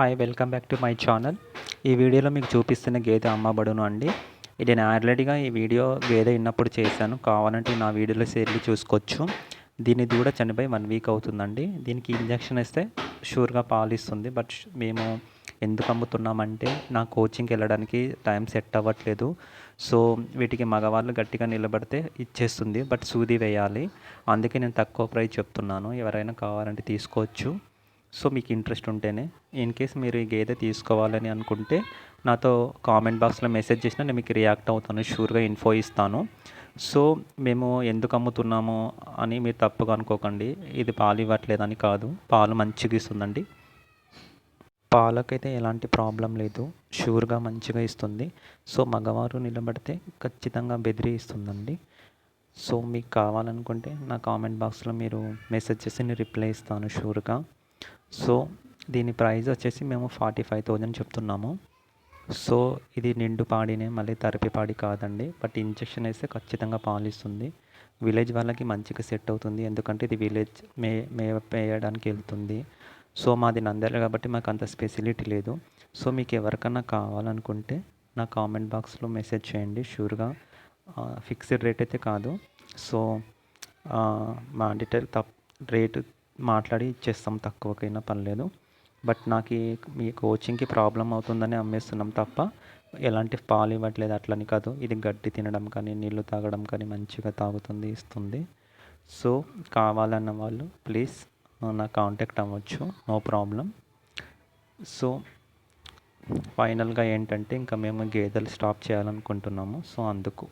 Hi welcome back to my channel. ఈ వీడియోలో మీకు చూపిస్తున్న గేదె అమ్మబడును అండి. ఇది నేను ఆల్రెడీగా ఈ వీడియో గేదె ఉన్నప్పుడు చేశాను. కావాలంటే నా వీడియోలో వెళ్ళి చూసుకోవచ్చు. దీని దూడ చనిపోయి వన్ వీక్ అవుతుందండి. దీనికి ఇంజక్షన్ ఇస్తే షూర్గా పాలు ఇస్తుంది. బట్ మేము ఎందుకు అమ్ముతున్నామంటే నా కోచింగ్కి వెళ్ళడానికి టైం సెట్ అవ్వట్లేదు. సో వీటికి మగవాళ్ళు గట్టిగా నిలబడితే ఇచ్చేస్తుంది. బట్ సూది వేయాలి. అందుకే నేను తక్కువ ప్రైస్ చెప్తున్నాను. ఎవరైనా కావాలంటే తీసుకోవచ్చు. సో మీకు ఇంట్రెస్ట్ ఉంటేనే ఇన్ కేస్ మీరు ఈ గేదె తీసుకోవాలని అనుకుంటే నాతో కామెంట్ బాక్స్లో మెసేజ్ చేసినా నేను మీకు రియాక్ట్ అవుతాను షూర్గా ఇన్ఫో ఇస్తాను. సో మేము ఎందుకు అమ్ముతున్నాము అని మీరు తప్పుగా అనుకోకండి. ఇది పాలు ఇవ్వట్లేదని కాదు. పాలు మంచిగా ఇస్తుందండి. పాలకైతే ఎలాంటి ప్రాబ్లం లేదు. షూర్గా మంచిగా ఇస్తుంది. సో మగవారు నిలబడితే ఖచ్చితంగా బెదిరి ఇస్తుందండి. సో మీకు కావాలనుకుంటే నా కామెంట్ బాక్స్లో మీరు మెసేజ్ చేసి నేను రిప్లై ఇస్తాను షూర్గా సో దీని ప్రైస్ వచ్చేసి మేము ఫార్టీ ఫైవ్ థౌజండ్ చెప్తున్నాము. సో ఇది నిండు పాడినే మళ్ళీ తరపి పాడి కాదండి. బట్ ఇంజెక్షన్ వేస్తే ఖచ్చితంగా పాలిస్తుంది విలేజ్ వాళ్ళకి మంచిగా సెట్ అవుతుంది. ఎందుకంటే ఇది విలేజ్ మే మే వేయడానికి వెళ్తుంది. సో మాది నంద్యాల కాబట్టి మాకు అంత స్పెసిలిటీ లేదు. సో మీకు ఎవరికన్నా కావాలనుకుంటే నా కామెంట్ బాక్స్లో మెసేజ్ చేయండి. షూర్గా ఫిక్స్డ్ రేట్ అయితే కాదు. సో మా డీటెయిల్ తప్ రేటు మాట్లాడి ఇచ్చేస్తాం తక్కువకైనా పర్లేదు. బట్ నాకు మీ కోచింగ్కి ప్రాబ్లం అవుతుందని అమ్మేస్తున్నాం తప్ప ఎలాంటి పాలు ఇవ్వట్లేదు అట్లని కాదు. ఇది గడ్డి తినడం కానీ నీళ్ళు తాగడం కానీ మంచిగా తాగుతుంది ఇస్తుంది. సో కావాలన్న వాళ్ళు ప్లీజ్ నా కాంటాక్ట్ అవ్వచ్చు. No problem. సో ఫైనల్గా ఏంటంటే ఇంకా మేము గేదెలు స్టాప్ చేయాలనుకుంటున్నాము. సో అందుకు.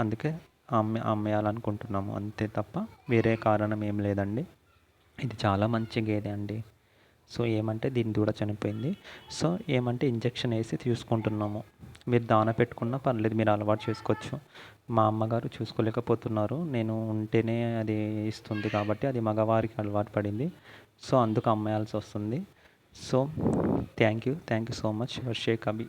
అందుకే అమ్మే అమ్మేయాలనుకుంటున్నాము. అంతే తప్ప వేరే కారణం ఏం లేదండి. ఇది చాలా మంచి గేదె అండి. సో ఏమంటే దీని దూడ చనిపోయింది. సో ఏమంటే ఇంజెక్షన్ వేసి చూసుకుంటున్నాము మీరు దాన పెట్టుకున్నా పర్లేదు మీరు అలవాటు చేసుకోవచ్చు. మా అమ్మగారు చూసుకోలేకపోతున్నారు. నేను ఉంటేనే అది ఇస్తుంది కాబట్టి అది మగవారికి అలవాటు పడింది. సో అందుకు అమ్మేయాల్సి వస్తుంది. So thank you. Thank you so much. Your Shaik Abi